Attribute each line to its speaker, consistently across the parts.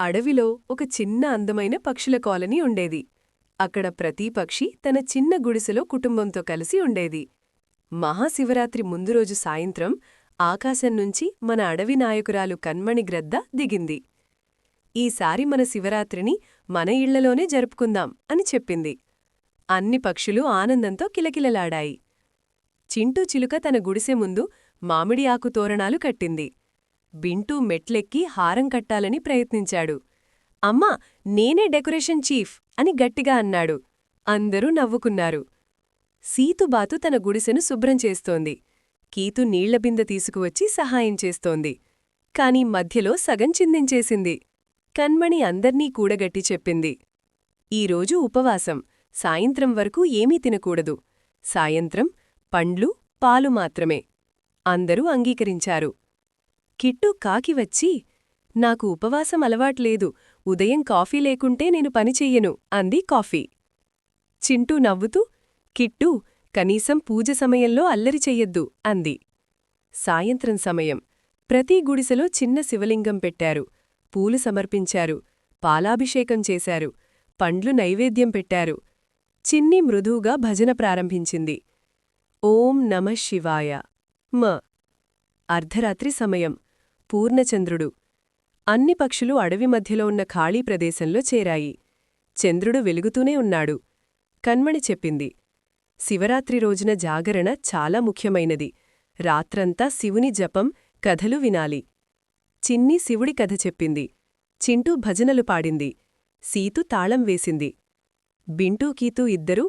Speaker 1: అడవిలో ఒక చిన్న అందమైన పక్షుల కాలనీ ఉండేది. అక్కడ ప్రతి పక్షి తన చిన్న గుడిసెలో కుటుంబంతో కలిసి ఉండేది. మహాశివరాత్రి ముందు రోజు సాయంత్రం ఆకాశం నుంచి మన అడవి నాయకురాలు కన్మణి గ్రద్ద దిగింది. ఈసారి మన శివరాత్రిని మన ఇళ్ళలోనే జరుపుకుందాం అని చెప్పింది. అన్ని పక్షులు ఆనందంతో కిలకిలలాడాయి. చింటూ చిలుక తన గుడిసె ముందు మామిడి ఆకు తోరణాలు కట్టింది. బింటూ మెట్లెక్కి హారం కట్టాలని ప్రయత్నించాడు. అమ్మా నేనే డెకరేషన్ చీఫ్ అని గట్టిగా అన్నాడు. అందరూ నవ్వుకున్నారు. సీతుబాతు తన గుడిసెను శుభ్రం చేస్తోంది. కీతు నీళ్ళబిందె తీసుకువచ్చి సహాయం చేస్తోంది. కాని మధ్యలో సగం చిందించేసింది. కన్మణి అందర్నీ కూడగట్టి చెప్పింది. ఈరోజు ఉపవాసం. సాయంత్రం వరకు ఏమీ తినకూడదు. సాయంత్రం పండ్లు పాలు మాత్రమే. అందరూ అంగీకరించారు. కిట్టు కాకి వచ్చి నాకు ఉపవాసం అలవాట్లేదు ఉదయం కాఫీ లేకుంటే నేను పని చెయ్యను అంది కాఫీ. చింటూ నవ్వుతూ కిట్టు కనీసం పూజ సమయంలో అల్లరి చెయ్యొద్దు అంది. సాయంత్రం సమయం. ప్రతి గుడిసెలో చిన్న శివలింగం పెట్టారు. పూలు సమర్పించారు. పాలాభిషేకం చేశారు. పండ్లు నైవేద్యం పెట్టారు. చిన్ని మృదువుగా భజన ప్రారంభించింది. ఓం నమ శివాయ. మ. అర్ధరాత్రి సమయం. పూర్ణచంద్రుడు. అన్ని పక్షులు అడవి మధ్యలో ఉన్న ఖాళీ ప్రదేశంలో చేరాయి. చంద్రుడు వెలుగుతూనే ఉన్నాడు. కన్మణి చెప్పింది. శివరాత్రి రోజున జాగరణ చాలా ముఖ్యమైనది. రాత్రంతా శివుని జపం కథలు వినాలి. చిన్ని శివుడి కథ చెప్పింది. చింటూ భజనలు పాడింది. సీతు తాళం వేసింది. బింటూ కీతూ ఇద్దరూ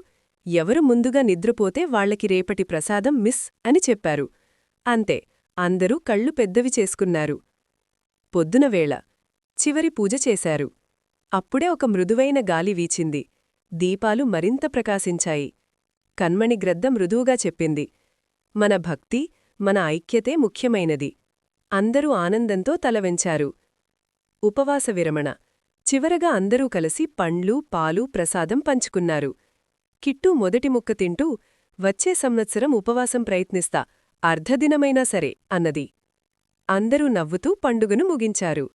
Speaker 1: ఎవరు ముందుగా నిద్రపోతే వాళ్ళకి రేపటి ప్రసాదం మిస్ అని చెప్పారు. అంతే. అందరూ కళ్ళు పెద్దవి చేసుకున్నారు. పొద్దునవేళ చివరి పూజ చేశారు. అప్పుడే ఒక మృదువైన గాలి వీచింది. దీపాలు మరింత ప్రకాశించాయి. కన్మణి గ్రద్ద మృదువుగా చెప్పింది. మన భక్తి మన ఐక్యతే ముఖ్యమైనది. అందరూ ఆనందంతో తలవెంచారు ఉపవాస విరమణ. చివరగా అందరూ కలిసి పండ్లు పాలు ప్రసాదం పంచుకున్నారు. కిట్టు మొదటి ముక్క తింటూ వచ్చే సంవత్సరం ఉపవాసం ప్రయత్నిస్తా అర్ధదినమైనా సరే అన్నది. అందరూ నవ్వుతూ పండుగను ముగించారు.